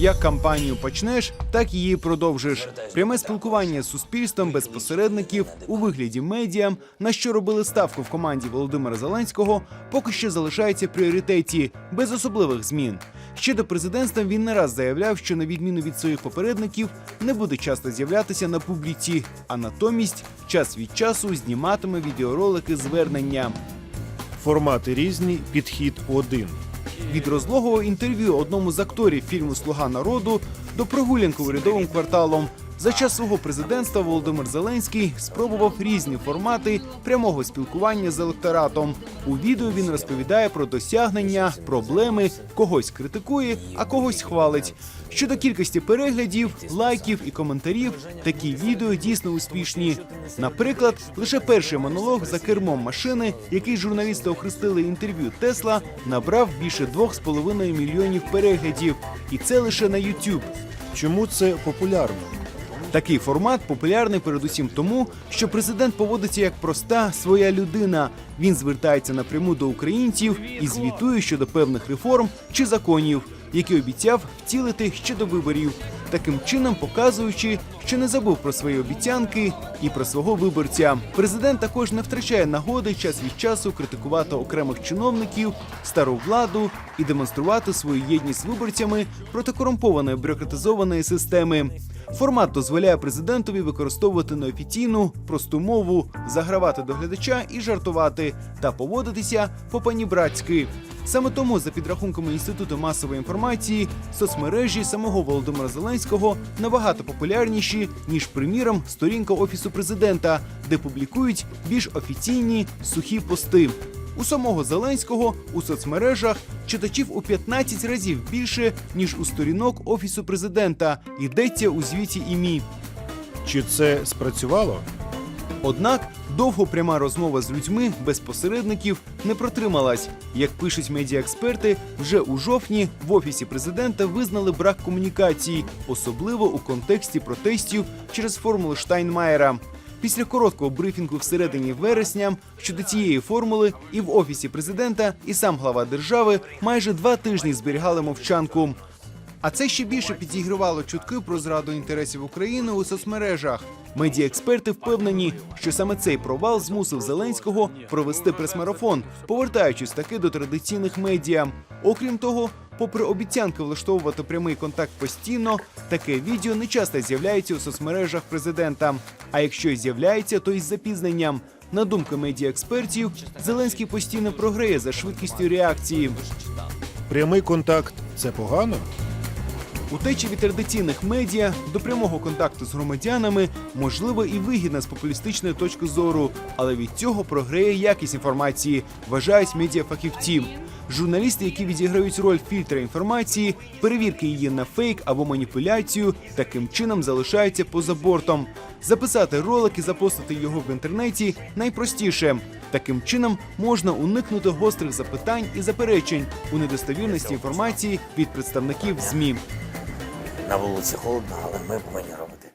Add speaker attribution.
Speaker 1: Як кампанію почнеш, так її продовжиш. Пряме спілкування з суспільством без посередників у вигляді медіа, на що робили ставку в команді Володимира Зеленського, поки що залишається в пріоритеті без особливих змін. Ще до президентства він не раз заявляв, що на відміну від своїх попередників не буде часто з'являтися на публіці, а натомість час від часу зніматиме відеоролики звернення.
Speaker 2: Формати різні, підхід один.
Speaker 1: Від розлогого інтерв'ю одному з акторів фільму Слуга народу до прогулянки урядовим кварталом. За час свого президентства Володимир Зеленський спробував різні формати прямого спілкування з електоратом. У відео він розповідає про досягнення, проблеми, когось критикує, а когось хвалить. Щодо кількості переглядів, лайків і коментарів, такі відео дійсно успішні. Наприклад, лише перший монолог за кермом машини, який журналісти охрестили інтерв'ю Тесла, набрав більше 2,5 мільйонів переглядів, і це лише на YouTube.
Speaker 2: Чому це популярно?
Speaker 1: Такий формат популярний передусім тому, що президент поводиться як проста своя людина. Він звертається напряму до українців і звітує щодо певних реформ чи законів, які обіцяв втілити ще до виборів, таким чином показуючи, що не забув про свої обіцянки і про свого виборця. Президент також не втрачає нагоди час від часу критикувати окремих чиновників, стару владу і демонструвати свою єдність виборцями проти корумпованої бюрократизованої системи. Формат дозволяє президентові використовувати неофіційну, просту мову, загравати до глядача і жартувати та поводитися по панібратськи. Саме тому, за підрахунками інституту масової інформації, соцмережі самого Володимира Зеленського набагато популярніші ніж, приміром, сторінка офісу президента, де публікують більш офіційні сухі пости. У самого Зеленського у соцмережах читачів у 15 разів більше ніж у сторінок офісу президента. Йдеться у звіті імі.
Speaker 2: Чи це спрацювало?
Speaker 1: Однак довго пряма розмова з людьми без посередників не протрималась. Як пишуть медіаексперти, вже у жовтні в офісі президента визнали брак комунікації, особливо у контексті протестів через формулу Штайнмаєра. Після короткого брифінгу всередині вересня щодо цієї формули і в офісі президента, і сам глава держави майже два тижні зберігали мовчанку. А це ще більше підігривало чутки про зраду інтересів України у соцмережах. Медіаексперти впевнені, що саме цей провал змусив Зеленського провести прес-марафон, повертаючись таки до традиційних медіа. Окрім того, попри обіцянки влаштовувати прямий контакт постійно, таке відео не часто з'являється у соцмережах президента. А якщо й з'являється, то із запізненням. На думку медіаекспертів, Зеленський постійно програє за швидкістю реакції.
Speaker 2: Прямий контакт це погано?
Speaker 1: Утеча від традиційних медіа до прямого контакту з громадянами можливо і вигідна з популістичної точки зору, але від цього програє якість інформації, вважають медіафахівці. Журналісти, які відіграють роль фільтра інформації, перевірки її на фейк або маніпуляцію, таким чином залишаються поза бортом. Записати ролик і запостити його в інтернеті найпростіше. Таким чином можна уникнути гострих запитань і заперечень у недостовірності інформації від представників ЗМІ.
Speaker 3: На вулиці холодно, але ми повинні робити